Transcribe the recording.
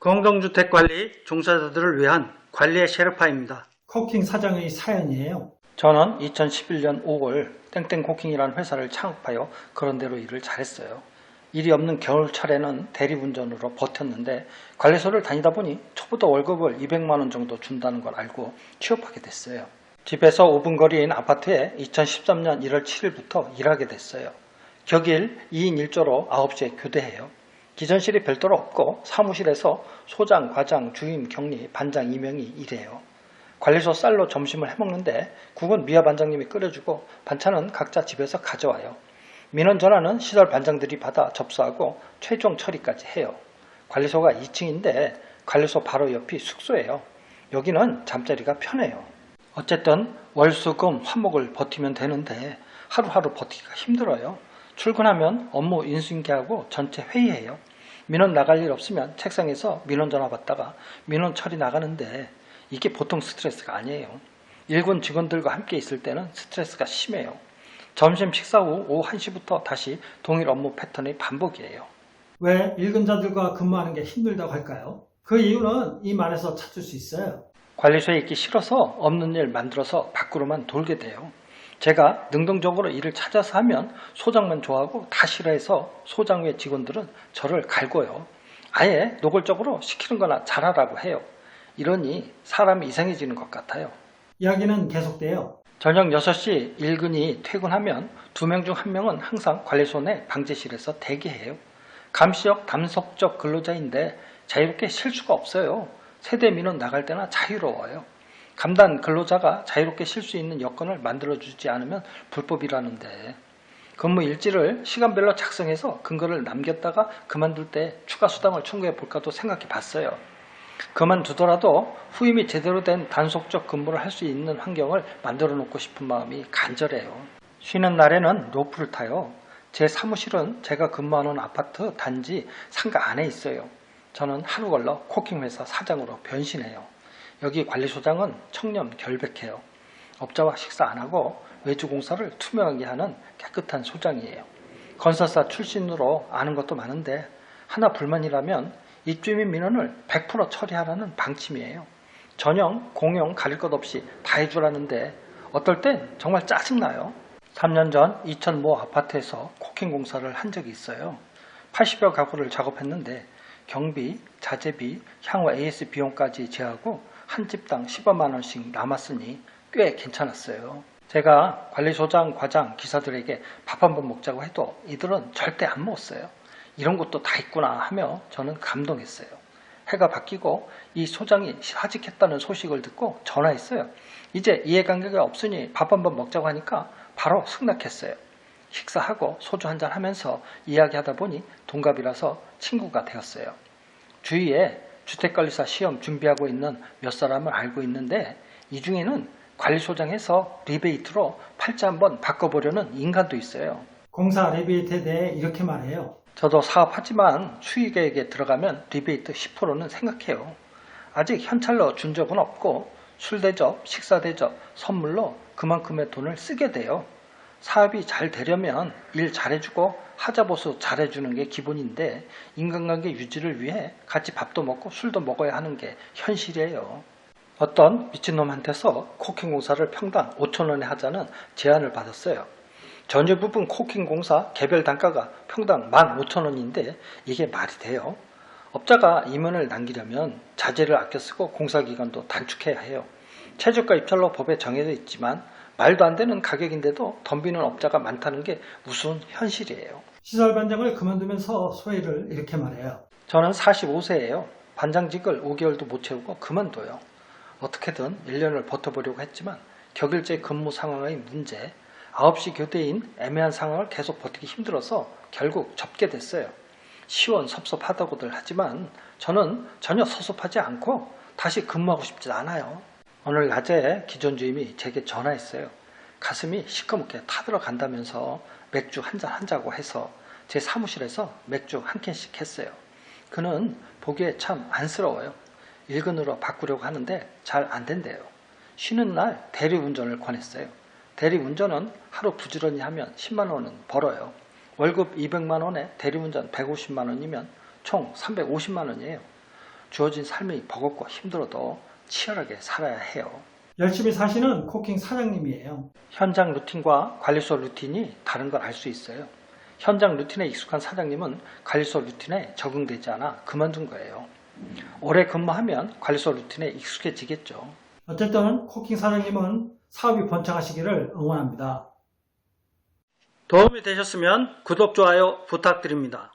공동주택관리 종사자들을 위한 관리의 셰르파입니다. 코킹 사장의 사연이에요. 저는 2011년 5월 땡땡 코킹이라는 회사를 창업하여 그런대로 일을 잘했어요. 일이 없는 겨울철에는 대리운전으로 버텼는데 관리소를 다니다 보니 초부터 월급을 200만 원 정도 준다는 걸 알고 취업하게 됐어요. 집에서 5분 거리인 아파트에 2013년 1월 7일부터 일하게 됐어요. 격일 2인 1조로 9시에 교대해요. 기전실이 별도로 없고 사무실에서 소장, 과장, 주임, 경리, 반장 2명이 일해요. 관리소 쌀로 점심을 해먹는데 국은 미아 반장님이 끓여주고 반찬은 각자 집에서 가져와요. 민원 전화는 시설 반장들이 받아 접수하고 최종 처리까지 해요. 관리소가 2층인데 관리소 바로 옆이 숙소예요. 여기는 잠자리가 편해요. 어쨌든 월수금 화목을 버티면 되는데 하루하루 버티기가 힘들어요. 출근하면 업무 인수인계하고 전체 회의해요. 민원 나갈 일 없으면 책상에서 민원 전화 받다가 민원 처리 나가는데 이게 보통 스트레스가 아니에요. 일군 직원들과 함께 있을 때는 스트레스가 심해요. 점심 식사 후 오후 1시부터 다시 동일 업무 패턴의 반복이에요. 왜 일근자들과 근무하는 게 힘들다고 할까요? 그 이유는 이 말에서 찾을 수 있어요. 관리소에 있기 싫어서 없는 일 만들어서 밖으로만 돌게 돼요. 제가 능동적으로 일을 찾아서 하면 소장만 좋아하고 다 싫어해서 소장 외 직원들은 저를 갈고요. 아예 노골적으로 시키는 거나 잘하라고 해요. 이러니 사람이 이상해지는 것 같아요. 이야기는 계속돼요. 저녁 6시 일근이 퇴근하면 두 명 중 한 명은 항상 관리소 내 방제실에서 대기해요. 감시적, 담속적 근로자인데 자유롭게 쉴 수가 없어요. 세대 민원 나갈 때나 자유로워요. 감단 근로자가 자유롭게 쉴 수 있는 여건을 만들어주지 않으면 불법이라는데 근무 일지를 시간별로 작성해서 근거를 남겼다가 그만둘 때 추가 수당을 청구해 볼까도 생각해 봤어요. 그만두더라도 후임이 제대로 된 단속적 근무를 할 수 있는 환경을 만들어 놓고 싶은 마음이 간절해요. 쉬는 날에는 로프를 타요. 제 사무실은 제가 근무하는 아파트 단지 상가 안에 있어요. 저는 하루 걸러 코킹 회사 사장으로 변신해요. 여기 관리소장은 청렴 결백해요. 업자와 식사 안 하고 외주 공사를 투명하게 하는 깨끗한 소장이에요. 건설사 출신으로 아는 것도 많은데 하나 불만이라면 입주민 민원을 100% 처리하라는 방침이에요. 전형, 공용 가릴 것 없이 다 해주라는데 어떨 땐 정말 짜증나요. 3년 전 2000모 아파트에서 코킹 공사를 한 적이 있어요. 80여 가구를 작업했는데 경비, 자재비, 향후 AS 비용까지 제하고 한 집당 15만 원씩 남았으니 꽤 괜찮았어요. 제가 관리소장, 과장, 기사들에게 밥 한 번 먹자고 해도 이들은 절대 안 먹었어요. 이런 것도 다 있구나 하며 저는 감동했어요. 해가 바뀌고 이 소장이 하직했다는 소식을 듣고 전화했어요. 이제 이해관계가 없으니 밥 한 번 먹자고 하니까 바로 승낙했어요. 식사하고 소주 한 잔 하면서 이야기하다 보니 동갑이라서 친구가 되었어요. 주위에 주택관리사 시험 준비하고 있는 몇 사람을 알고 있는데 이 중에는 관리소장에서 리베이트로 팔자 한번 바꿔보려는 인간도 있어요. 공사 레비에이트에 대해 이렇게 말해요. 저도 사업하지만 수익액에 들어가면 리베이트 10%는 생각해요. 아직 현찰로 준 적은 없고 술 대접, 식사 대접, 선물로 그만큼의 돈을 쓰게 돼요. 사업이 잘 되려면 일 잘해주고 하자보수 잘해주는 게 기본인데 인간관계 유지를 위해 같이 밥도 먹고 술도 먹어야 하는 게 현실이에요. 어떤 미친놈한테서 코킹 공사를 평당 5천원에 하자는 제안을 받았어요. 전체 부분 코킹 공사 개별 단가가 평당 15,000원인데 이게 말이 돼요? 업자가 임원을 남기려면 자재를 아껴 쓰고 공사 기간도 단축해야 해요. 최저가 입찰로 법에 정해져 있지만 말도 안 되는 가격인데도 덤비는 업자가 많다는 게 무슨 현실이에요. 시설 반장을 그만두면서 소회를 이렇게 말해요. 저는 45세예요. 반장직을 5개월도 못 채우고 그만둬요. 어떻게든 1년을 버텨보려고 했지만 격일제 근무 상황의 문제, 9시 교대인 애매한 상황을 계속 버티기 힘들어서 결국 접게 됐어요. 시원 섭섭하다고들 하지만 저는 전혀 섭섭하지 않고 다시 근무하고 싶지 않아요. 오늘 낮에 기존 주임이 제게 전화했어요. 가슴이 시커멓게 타들어간다면서 맥주 한 잔 한자고 해서 제 사무실에서 맥주 한 캔씩 했어요. 그는 보기에 참 안쓰러워요. 일근으로 바꾸려고 하는데 잘 안 된대요. 쉬는 날 대리운전을 권했어요. 대리운전은 하루 부지런히 하면 10만 원은 벌어요. 월급 200만 원에 대리운전 150만 원이면 총 350만 원이에요. 주어진 삶이 버겁고 힘들어도 치열하게 살아야 해요. 열심히 사시는 코킹 사장님이에요. 현장 루틴과 관리소 루틴이 다른 걸 알 수 있어요. 현장 루틴에 익숙한 사장님은 관리소 루틴에 적응되지 않아 그만둔 거예요. 오래 근무하면 관리소 루틴에 익숙해지겠죠. 어쨌든 코킹 사장님은 사업이 번창하시기를 응원합니다. 도움이 되셨으면 구독, 좋아요 부탁드립니다.